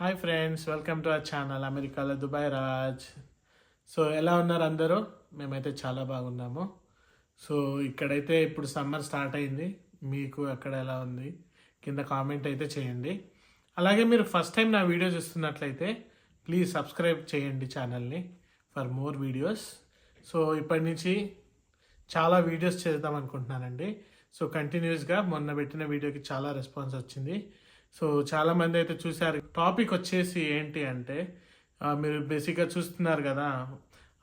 Hi friends welcome to our channel అమెరికాలో Dubai Raj so ఎలా ఉన్నారు అందరూ? మేమైతే చాలా బాగున్నాము. సో ఇక్కడైతే ఇప్పుడు సమ్మర్ స్టార్ట్ అయింది. మీకు అక్కడ ఎలా ఉంది? కింద కామెంట్ అయితే చేయండి. అలాగే మీరు ఫస్ట్ టైం నా వీడియో చూస్తున్నట్లయితే ప్లీజ్ సబ్స్క్రైబ్ చేయండి ఛానల్ని ఫర్ మోర్ వీడియోస్ సో ఇప్పటి నుంచి చాలా వీడియోస్ చేద్దాం అనుకుంటున్నానండి. సో కంటిన్యూస్గా మొన్న పెట్టిన వీడియోకి చాలా రెస్పాన్స్ వచ్చింది. సో చాలామంది అయితే చూశారు. టాపిక్ వచ్చేసి ఏంటి అంటే మీరు బేసిక్గా చూస్తున్నారు కదా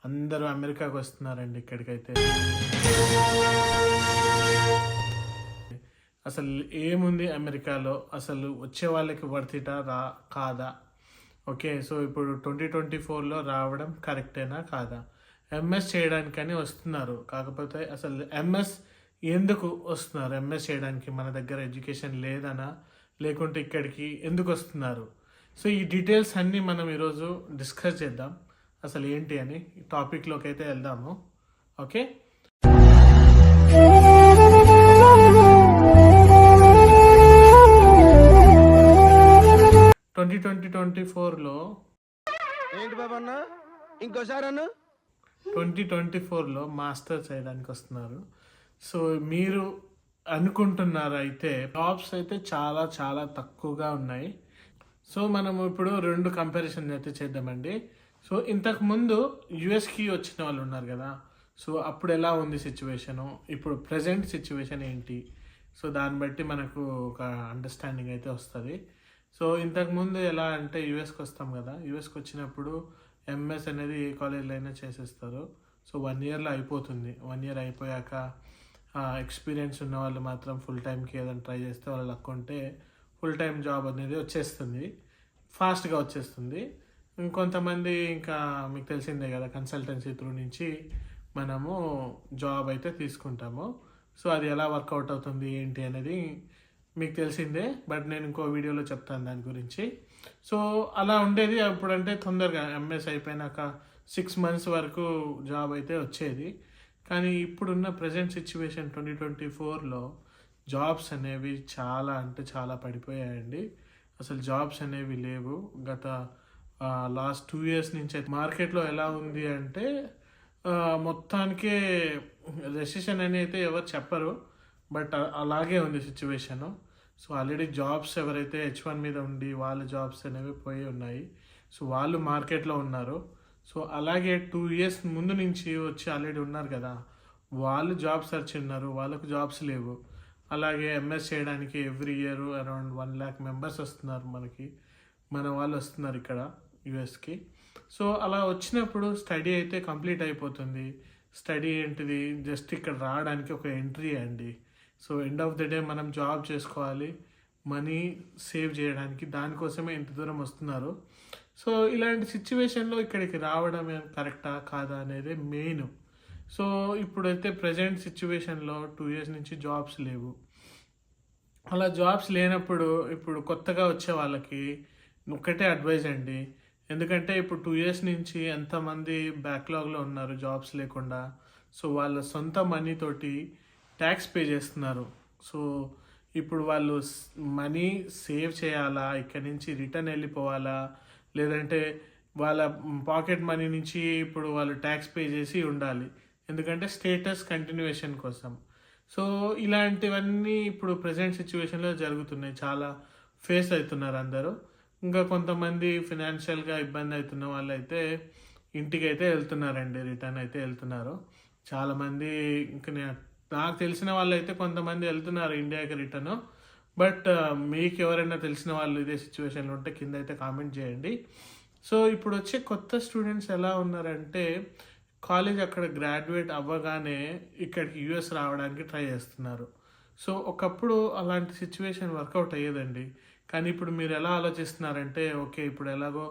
అందరూ అమెరికాకి వస్తున్నారండి ఇక్కడికైతే. అసలు ఏముంది అమెరికాలో? అసలు వచ్చే వాళ్ళకి వర్తిట రా కాదా? ఓకే సో ఇప్పుడు ట్వంటీ ట్వంటీ ఫోర్లో రావడం కరెక్టేనా? కాదా? ఎంఎస్ చేయడానికని వస్తున్నారు. కాకపోతే అసలు ఎంఎస్ ఎందుకు వస్తున్నారు? ఎంఎస్ చేయడానికి మన దగ్గర ఎడ్యుకేషన్ లేదనా? లేకుంటే ఇక్కడికి ఎందుకు వస్తున్నారు? సో ఈ డీటెయిల్స్ అన్నీ మనం ఈరోజు డిస్కస్ చేద్దాం. అసలు ఏంటి అని టాపిక్లోకి అయితే వెళ్దాము. ఓకే? ట్వంటీ ట్వంటీ ట్వంటీ ఫోర్లో ఏంటి బాబు అన్న ఇంకోసారి అన్న? ట్వంటీ ట్వంటీ ఫోర్లో మాస్టర్ చేయడానికి వస్తున్నారు. సో మీరు అనుకుంటున్నారు అయితే జాబ్స్ అయితే చాలా చాలా తక్కువగా ఉన్నాయి. సో మనం ఇప్పుడు రెండు కంపారిజన్ అయితే చేద్దామండి. సో ఇంతకుముందు యుఎస్కి వచ్చిన వాళ్ళు ఉన్నారు కదా. సో అప్పుడు ఎలా ఉంది సిచ్యువేషను ఇప్పుడు ప్రజెంట్ సిచ్యువేషన్ ఏంటి? సో దాన్ని బట్టి మనకు ఒక అండర్స్టాండింగ్ అయితే వస్తుంది. సో ఇంతకుముందు ఎలా అంటే యుఎస్కి వస్తాం కదా. యుఎస్కి వచ్చినప్పుడు ఎంఎస్ అనేది ఏ కాలేజ్లో అయినా చేసేస్తారు. సో వన్ ఇయర్లో అయిపోతుంది. వన్ ఇయర్ అయిపోయాక ఎక్స్పీరియన్స్ ఉన్న వాళ్ళు మాత్రం ఫుల్ టైంకి ఏదైనా ట్రై చేస్తే వాళ్ళు లక్ ఉంటే ఫుల్ టైం జాబ్ అనేది వచ్చేస్తుంది. ఫాస్ట్గా వచ్చేస్తుంది. ఇంకొంతమంది ఇంకా మీకు తెలిసిందే కదా కన్సల్టెన్సీ త్రూ నుంచి మనము జాబ్ అయితే తీసుకుంటాము. సో అది ఎలా వర్కౌట్ అవుతుంది ఏంటి అనేది మీకు తెలిసిందే బట్ నేను ఇంకో వీడియోలో చెప్తాను దాని గురించి. సో అలా ఉండేది అప్పుడంటే తొందరగా ఎంఎస్ అయిపోయినాక సిక్స్ మంత్స్ వరకు జాబ్ అయితే వచ్చేది. కానీ ఇప్పుడున్న ప్రజెంట్ సిచ్యువేషన్ ట్వంటీ ట్వంటీ ఫోర్లో జాబ్స్ అనేవి చాలా అంటే చాలా పడిపోయాయండి. అసలు జాబ్స్ అనేవి లేవు. గత లాస్ట్ టూ ఇయర్స్ నుంచి అయితే మార్కెట్లో ఎలా ఉంది అంటే మొత్తానికే రెసిషన్ అని అయితే ఎవరు చెప్పరు. బట్ అలాగే ఉంది సిచ్యువేషను సో ఆల్రెడీ జాబ్స్ ఎవరైతే హెచ్ వన్ మీద ఉండి వాళ్ళ జాబ్స్ అనేవి పోయి ఉన్నాయి. సో వాళ్ళు మార్కెట్లో ఉన్నారు. సో అలాగే టూ ఇయర్స్ ముందు నుంచి వచ్చి ఆల్రెడీ ఉన్నారు కదా వాళ్ళు జాబ్ సెర్చ్ ఉన్నారు వాళ్ళకు జాబ్స్ లేవు. అలాగే ఎంఎస్ చేయడానికి every year around one lakh members వస్తున్నారు మనకి మన వాళ్ళు వస్తున్నారు ఇక్కడ యుఎస్కి సో అలా వచ్చినప్పుడు స్టడీ అయితే కంప్లీట్ అయిపోతుంది. స్టడీ ఏంటిది? జస్ట్ ఇక్కడ రావడానికి ఒక ఎంట్రీ అండి. So end of the day మనం జాబ్ చేసుకోవాలి మనీ సేవ్ చేయడానికి దానికోసమే ఇంత దూరం వస్తున్నారు. సో ఇలాంటి సిచ్యువేషన్లో ఇక్కడికి రావడం కరెక్టా కాదా అనేది మెయిన్ సో ఇప్పుడైతే ప్రజెంట్ సిచ్యువేషన్లో టూ ఇయర్స్ నుంచి జాబ్స్ లేవు. అలా జాబ్స్ లేనప్పుడు ఇప్పుడు కొత్తగా వచ్చే వాళ్ళకి ఒక్కటే అడ్వైజ్ అండి. ఎందుకంటే ఇప్పుడు టూ ఇయర్స్ నుంచి ఎంతమంది బ్యాక్లాగ్లో ఉన్నారు జాబ్స్ లేకుండా? సో వాళ్ళ సొంత మనీ తోటి ట్యాక్స్ పే చేస్తున్నారు. సో ఇప్పుడు వాళ్ళు మనీ సేవ్ చేయాలా? ఇక్కడి నుంచి రిటర్న్ వెళ్ళిపోవాలా? లేదంటే వాళ్ళ పాకెట్ మనీ నుంచి ఇప్పుడు వాళ్ళు ట్యాక్స్ పే చేసి ఉండాలి. ఎందుకంటే స్టేటస్ కంటిన్యూషన్ కోసం. సో ఇలాంటివన్నీ ఇప్పుడు ప్రజెంట్ సిచ్యువేషన్లో జరుగుతున్నాయి. చాలా ఫేస్ అవుతున్నారు అందరూ. ఇంకా కొంతమంది ఫినాన్షియల్గా ఇబ్బంది అవుతున్న వాళ్ళు అయితే ఇంటికి అయితే వెళ్తున్నారండి. రిటర్న్ అయితే వెళ్తున్నారు. చాలామంది ఇంకా నాకు తెలిసిన వాళ్ళు అయితే కొంతమంది వెళ్తున్నారు ఇండియాకి రిటర్న్. బట్ మీకు ఎవరైనా తెలిసిన వాళ్ళు ఇదే సిచ్యువేషన్లో ఉంటే కింద అయితే కామెంట్ చేయండి. సో ఇప్పుడు వచ్చే కొత్త స్టూడెంట్స్ ఎలా ఉన్నారంటే కాలేజ్ అక్కడ గ్రాడ్యుయేట్ అవ్వగానే ఇక్కడికి యూఎస్ రావడానికి ట్రై చేస్తున్నారు. సో ఒకప్పుడు అలాంటి సిచ్యువేషన్ వర్కౌట్ అయ్యేదండి. కానీ ఇప్పుడు మీరు ఎలా ఆలోచిస్తున్నారంటే ఓకే ఇప్పుడు ఎలాగో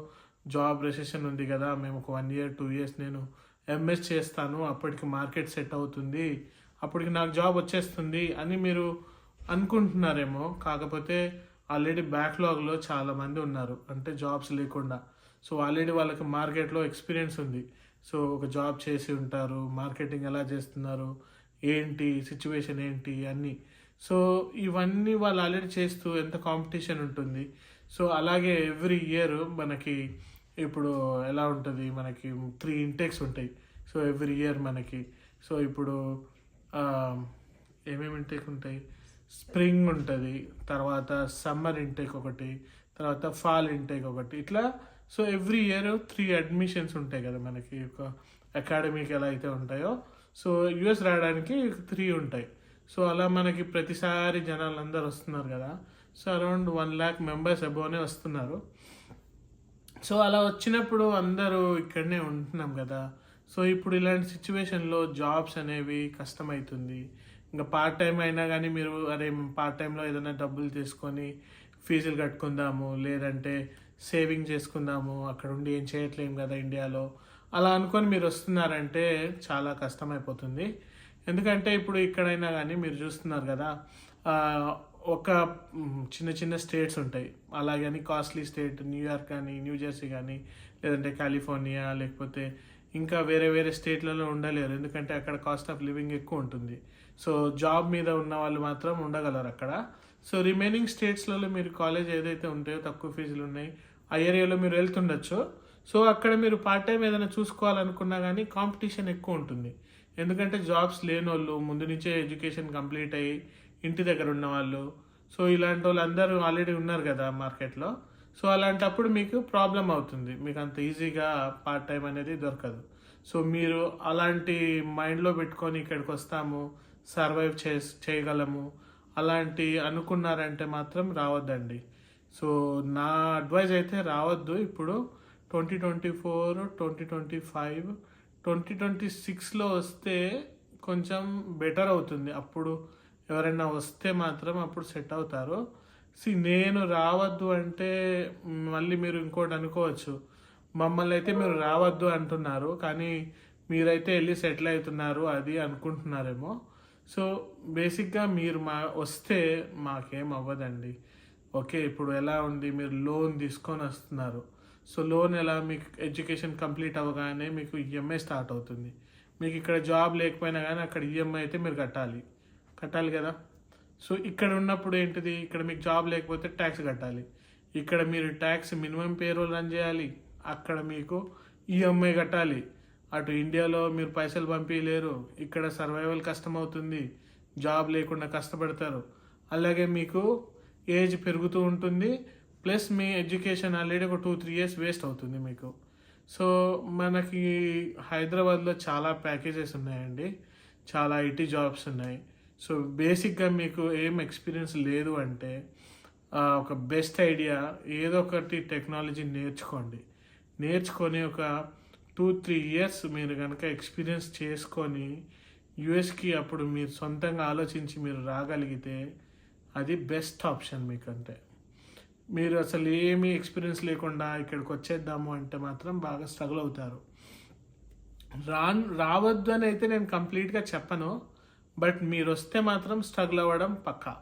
జాబ్ రెసెషన్ ఉంది కదా మేము ఒక వన్ ఇయర్ టూ ఇయర్స్ నేను ఎంఎస్ చేస్తాను అప్పటికి మార్కెట్ సెట్ అవుతుంది అప్పటికి నాకు జాబ్ వచ్చేస్తుంది అని మీరు అనుకుంటున్నారేమో కాకపోతే ఆల్రెడీ బ్యాక్లాగ్లో చాలామంది ఉన్నారు. అంటే జాబ్స్ లేకుండా. సో ఆల్రెడీ వాళ్ళకి మార్కెట్లో ఎక్స్పీరియన్స్ ఉంది. సో ఒక జాబ్ చేసి ఉంటారు. మార్కెటింగ్ ఎలా చేస్తున్నారు? ఏంటి? సిచ్యువేషన్ ఏంటి? అన్నీ. సో ఇవన్నీ వాళ్ళు ఆల్రెడీ చేస్తూ ఎంత కాంపిటీషన్ ఉంటుంది? సో అలాగే ఎవ్రీ ఇయర్ మనకి ఇప్పుడు ఎలా ఉంటుంది? మనకి త్రీ ఇంటెక్స్ ఉంటాయి. సో ఎవ్రీ ఇయర్ మనకి. సో ఇప్పుడు ఏమేమి ఇంటెక్ ఉంటాయి? స్ప్రింగ్ ఉంటుంది తర్వాత సమ్మర్ ఇంటేక్ ఒకటి తర్వాత ఫాల్ ఇంటేక్ ఒకటి. ఇట్లా so every year three admissions ఉంటాయి కదా మనకి ఒక అకాడమీకి ఎలా అయితే ఉంటాయో. సో యుఎస్ రావడానికి త్రీ ఉంటాయి. సో అలా మనకి ప్రతిసారి జనాలు అందరు వస్తున్నారు కదా. So around one lakh members అబోనే వస్తున్నారు. సో అలా వచ్చినప్పుడు అందరూ ఇక్కడనే ఉంటున్నాం కదా. సో ఇప్పుడు ఇలాంటి సిచ్యువేషన్లో జాబ్స్ అనేవి కష్టమవుతుంది. ఇంకా పార్ట్ టైం అయినా కానీ మీరు అరే పార్ట్ టైంలో ఏదైనా డబ్బులు తీసుకొని ఫీజులు కట్టుకుందాము లేదంటే సేవింగ్ చేసుకుందాము అక్కడ ఉండి ఏం చేయట్లేం కదా ఇండియాలో. అలా అనుకొని మీరు వస్తున్నారంటే చాలా కష్టమైపోతుంది. ఎందుకంటే ఇప్పుడు ఇక్కడైనా కానీ మీరు చూస్తున్నారు కదా ఒక చిన్న చిన్న స్టేట్స్ ఉంటాయి. అలాగని కాస్ట్లీ స్టేట్ న్యూయార్క్ కానీ న్యూజెర్సీ కానీ లేదంటే కాలిఫోర్నియా లేకపోతే ఇంకా వేరే వేరే స్టేట్లలో ఉండలేరు. ఎందుకంటే అక్కడ కాస్ట్ ఆఫ్ లివింగ్ ఎక్కువ ఉంటుంది. సో జాబ్ మీద ఉన్న వాళ్ళు మాత్రం ఉండగలరు అక్కడ. సో రిమైనింగ్ స్టేట్స్లలో మీరు కాలేజ్ ఏదైతే ఉంటాయో తక్కువ ఫీజులు ఉన్నాయి ఆ ఏరియాలో మీరు వెళ్తుండొచ్చు. సో అక్కడ మీరు పార్ట్ టైం ఏదైనా చూసుకోవాలనుకున్నా కానీ కాంపిటీషన్ ఎక్కువ ఉంటుంది. ఎందుకంటే జాబ్స్ లేని వాళ్ళు ముందు నుంచే ఎడ్యుకేషన్ కంప్లీట్ అయ్యి ఇంటి దగ్గర ఉన్న వాళ్ళు. సో ఇలాంటి వాళ్ళు అందరూ ఆల్రెడీ ఉన్నారు కదా మార్కెట్లో. సో అలాంటప్పుడు మీకు ప్రాబ్లం అవుతుంది. మీకు అంత ఈజీగా పార్ట్ టైం అనేది దొరకదు. సో మీరు అలాంటి మైండ్లో పెట్టుకొని ఇక్కడికి వస్తాము. సర్వైవ్ చే చేయగలము. అలాంటి అనుకున్నారంటే మాత్రం రావద్దండి. సో నా అడ్వైజ్ అయితే రావద్దు. ఇప్పుడు twenty twenty four twenty twenty five twenty twenty సిక్స్లో వస్తే కొంచెం బెటర్ అవుతుంది. అప్పుడు ఎవరైనా వస్తే మాత్రం అప్పుడు సెట్ అవుతారు. సి నేను రావద్దు అంటే మళ్ళీ మీరు ఇంకోటి అనుకోవచ్చు. మమ్మల్ని అయితే మీరు రావద్దు అంటున్నారు. కానీ మీరైతే వెళ్ళి సెటిల్ అవుతున్నారు అది అనుకుంటున్నారేమో. సో బేసిక్గా మీరు మా వస్తే మాకేం అవ్వదండి. ఓకే ఇప్పుడు ఎలా ఉంది? మీరు లోన్ తీసుకొని వస్తున్నారు. సో లోన్ ఎలా? మీకు ఎడ్యుకేషన్ కంప్లీట్ అవ్వగానే మీకు ఈఎంఐ స్టార్ట్ అవుతుంది. మీకు ఇక్కడ జాబ్ లేకపోయినా కానీ అక్కడ ఈఎంఐ అయితే మీరు కట్టాలి. కట్టాలి కదా? సో ఇక్కడ ఉన్నప్పుడు ఏంటిది? ఇక్కడ మీకు జాబ్ లేకపోతే ట్యాక్స్ కట్టాలి. ఇక్కడ మీరు ట్యాక్స్ మినిమం పేరోల్ రన్ చేయాలి. అక్కడ మీకు ఈఎంఐ కట్టాలి. అటు ఇండియాలో మీరు పైసలు పంపించలేరు ఇక్కడ సర్వైవల్ కష్టం అవుతుంది జాబ్ లేకుండా కష్టపడతారు. అలాగే మీకు ఏజ్ పెరుగుతూ ఉంటుంది ప్లస్ మీ ఎడ్యుకేషన్ ఆల్రెడీ ఒక టూ త్రీ ఇయర్స్ వేస్ట్ అవుతుంది మీకు. సో మనకి హైదరాబాద్లో చాలా ప్యాకేజెస్ ఉన్నాయండి. చాలా ఐటీ జాబ్స్ ఉన్నాయి. సో బేసిక్గా మీకు ఏం ఎక్స్పీరియన్స్ లేదు అంటే ఒక బెస్ట్ ఐడియా ఏదో ఒకటి టెక్నాలజీ నేర్చుకోండి. నేర్చుకొని ఒక టూ త్రీ ఇయర్స్ మీరు కనుక ఎక్స్పీరియన్స్ చేసుకొని యుఎస్కి అప్పుడు మీరు సొంతంగా ఆలోచించి మీరు రాగలిగితే అది బెస్ట్ ఆప్షన్ మీకంటే. మీరు అసలు ఏమీ ఎక్స్పీరియన్స్ లేకుండా ఇక్కడికి వచ్చేద్దాము అంటే మాత్రం బాగా స్ట్రగుల్ అవుతారు. రా రావద్దు అని అయితే నేను కంప్లీట్గా చెప్పను బట్ మీరు వస్తే మాత్రం స్ట్రగుల్ అవ్వడం పక్కా.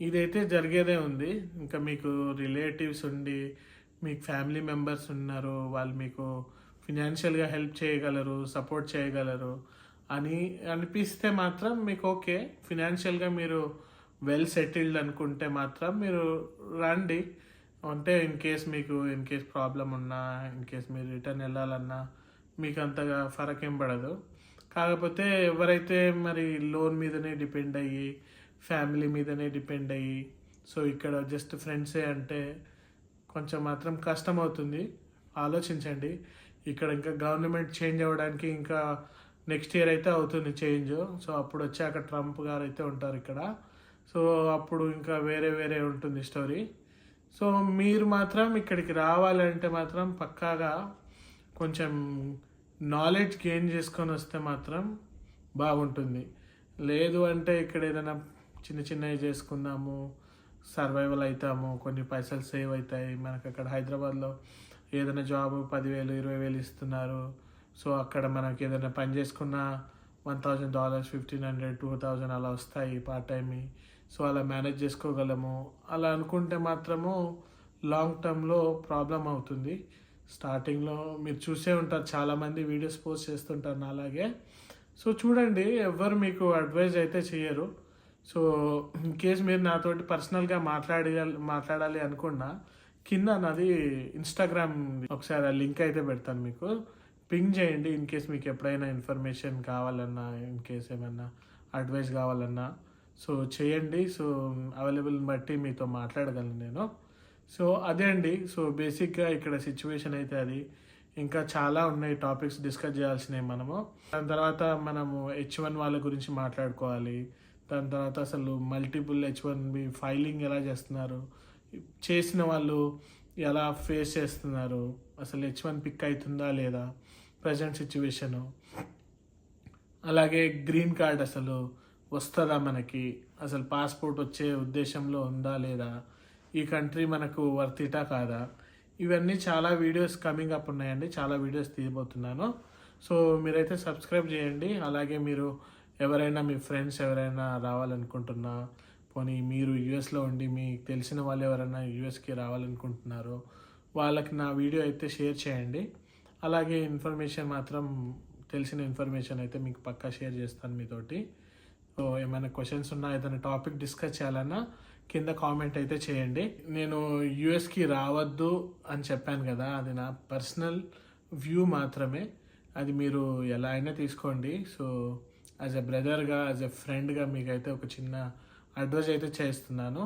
ఇదైతే జరిగేదే ఉంది. ఇంకా మీకు రిలేటివ్స్ ఉండి మీకు ఫ్యామిలీ మెంబర్స్ ఉన్నారు వాళ్ళు మీకు ఫినాన్షియల్గా హెల్ప్ చేయగలరు సపోర్ట్ చేయగలరు అని అనిపిస్తే మాత్రం మీకు ఓకే. ఫినాన్షియల్గా మీరు వెల్ సెటిల్డ్ అనుకుంటే మాత్రం మీరు రండి. అంటే ఇన్ కేస్ మీకు ఇన్ కేస్ ప్రాబ్లం ఉన్నా ఇన్ కేస్ మీరు రిటర్న్ వెళ్ళాలన్నా మీకు అంతగా ఫరక్ ఏం పడదు. కాకపోతే ఎవరైతే మరి లోన్ మీదనే డిపెండ్ అయ్యి ఫ్యామిలీ మీదనే డిపెండ్ అయ్యి సో ఇక్కడ జస్ట్ ఫ్రెండ్సే అంటే కొంచెం మాత్రం కష్టం అవుతుంది ఆలోచించండి. ఇక్కడ ఇంకా గవర్నమెంట్ చేంజ్ అవ్వడానికి ఇంకా నెక్స్ట్ ఇయర్ అయితే అవుతుంది చేంజ్. సో అప్పుడు వచ్చాక ట్రంప్ గారు అయితే ఉంటారు ఇక్కడ. సో అప్పుడు ఇంకా వేరే వేరే ఉంటుంది స్టోరీ. సో మీరు మాత్రం ఇక్కడికి రావాలంటే మాత్రం పక్కాగా కొంచెం నాలెడ్జ్ గెయిన్ చేసుకొని వస్తే మాత్రం బాగుంటుంది. లేదు అంటే ఇక్కడ ఏదైనా చిన్న చిన్నవి చేసుకుందాము సర్వైవల్ అవుతాము కొన్ని పైసలు సేవ్ అవుతాయి. మనకు అక్కడ హైదరాబాద్లో ఏదైనా జాబ్ పదివేలు ఇరవై వేలు ఇస్తున్నారు. సో అక్కడ మనకి ఏదైనా పని చేసుకున్న one thousand dollars fifteen hundred two thousand అలా వస్తాయి పార్ట్ టైం సో అలా మేనేజ్ చేసుకోగలము. అలా అనుకుంటే మాత్రము లాంగ్ టర్మ్లో ప్రాబ్లం అవుతుంది. స్టార్టింగ్లో మీరు చూసే ఉంటారు చాలామంది వీడియోస్ పోస్ట్ చేస్తుంటారు నా అలాగే సో చూడండి ఎవ్వరు మీకు అడ్వైజ్ అయితే చేయరు సో ఇన్ కేస్ మీరు నాతోటి పర్సనల్గా మాట్లాడి మాట్లాడాలి అనుకున్నా కింద నాది ఇన్స్టాగ్రామ్ ఒకసారి ఆ లింక్ అయితే పెడతాను మీకు. పింగ్ చేయండి ఇన్ కేస్ మీకు ఎప్పుడైనా ఇన్ఫర్మేషన్ కావాలన్నా ఇన్ కేస్ ఏమన్నా అడ్వైస్ కావాలన్నా. సో చేయండి. సో అవైలబుల్ బట్టి మీతో మాట్లాడగలను నేను. సో అదే అండి. సో బేసిక్గా ఇక్కడ సిచ్యువేషన్ అయితే అది. ఇంకా చాలా ఉన్నాయి టాపిక్స్ డిస్కస్ చేయాల్సినవి మనము. దాని తర్వాత మనము హెచ్ వన్ వాళ్ళ గురించి మాట్లాడుకోవాలి. దాని తర్వాత అసలు multiple H one B filing ఎలా చేస్తున్నారు? చేసిన వాళ్ళు ఎలా ఫేస్ చేస్తున్నారు? అసలు హెచ్ వన్ పిక్ అవుతుందా లేదా? ప్రజెంట్ సిచ్యువేషను అలాగే గ్రీన్ కార్డ్ అసలు వస్తుందా మనకి? అసలు పాస్పోర్ట్ వచ్చే ఉద్దేశంలో ఉందా లేదా? ఈ కంట్రీ మనకు వర్తిటా కాదా? ఇవన్నీ చాలా వీడియోస్ కమింగ్ అప్ ఉన్నాయండి. చాలా వీడియోస్ తీయబోతున్నాను. సో మీరైతే సబ్స్క్రైబ్ చేయండి. అలాగే మీరు ఎవరైనా మీ ఫ్రెండ్స్ ఎవరైనా రావాలనుకుంటున్నా పోనీ మీరు యూఎస్లో ఉండి మీకు తెలిసిన వాళ్ళు ఎవరైనా యూఎస్కి రావాలనుకుంటున్నారో వాళ్ళకి నా వీడియో అయితే షేర్ చేయండి. అలాగే ఇన్ఫర్మేషన్ మాత్రం తెలిసిన ఇన్ఫర్మేషన్ అయితే మీకు పక్కా షేర్ చేస్తాను మీతోటి. సో ఏమైనా క్వశ్చన్స్ ఉన్నా ఏదైనా టాపిక్ డిస్కస్ చేయాలన్నా కింద కామెంట్ అయితే చేయండి. నేను యూఎస్కి రావద్దు అని చెప్పాను కదా అది నా పర్సనల్ వ్యూ మాత్రమే. అది మీరు ఎలా అయినా తీసుకోండి. సో యాజ్ ఎ బ్రదర్గా యాజ్ ఎ ఫ్రెండ్గా మీకైతే ఒక చిన్న అడ్వైజ్ అయితే చేస్తున్నాను.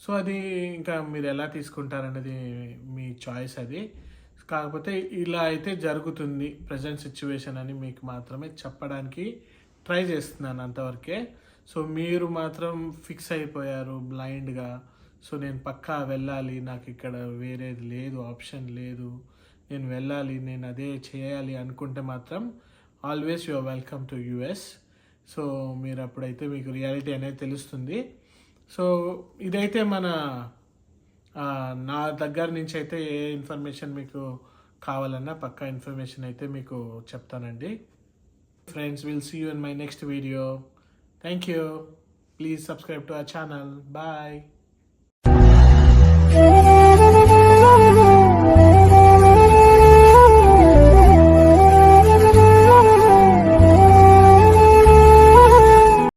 సో అది ఇంకా మీరు ఎలా తీసుకుంటారనేది మీ చాయిస్ అది. కాకపోతే ఇలా అయితే జరుగుతుంది ప్రజెంట్ సిచ్యువేషన్ అని మీకు మాత్రమే చెప్పడానికి ట్రై చేస్తున్నాను అంతవరకే. సో మీరు మాత్రం ఫిక్స్ అయిపోయారు బ్లైండ్గా సో నేను పక్కా వెళ్ళాలి నాకు ఇక్కడ వేరేది లేదు ఆప్షన్ లేదు. నేను వెళ్ళాలి నేను అదే చేయాలి అనుకుంటే మాత్రం always your welcome to US so మీరు అప్పుడైతే మీకు రియాలిటీ అనేది తెలుస్తుంది. సో ఇదైతే మన నా దగ్గర నుంచి అయితే ఏ ఇన్ఫర్మేషన్ మీకు కావాలన్నా పక్కా ఇన్ఫర్మేషన్ అయితే మీకు చెప్తానండి. Friends will see you in my next video thank you please subscribe to our channel bye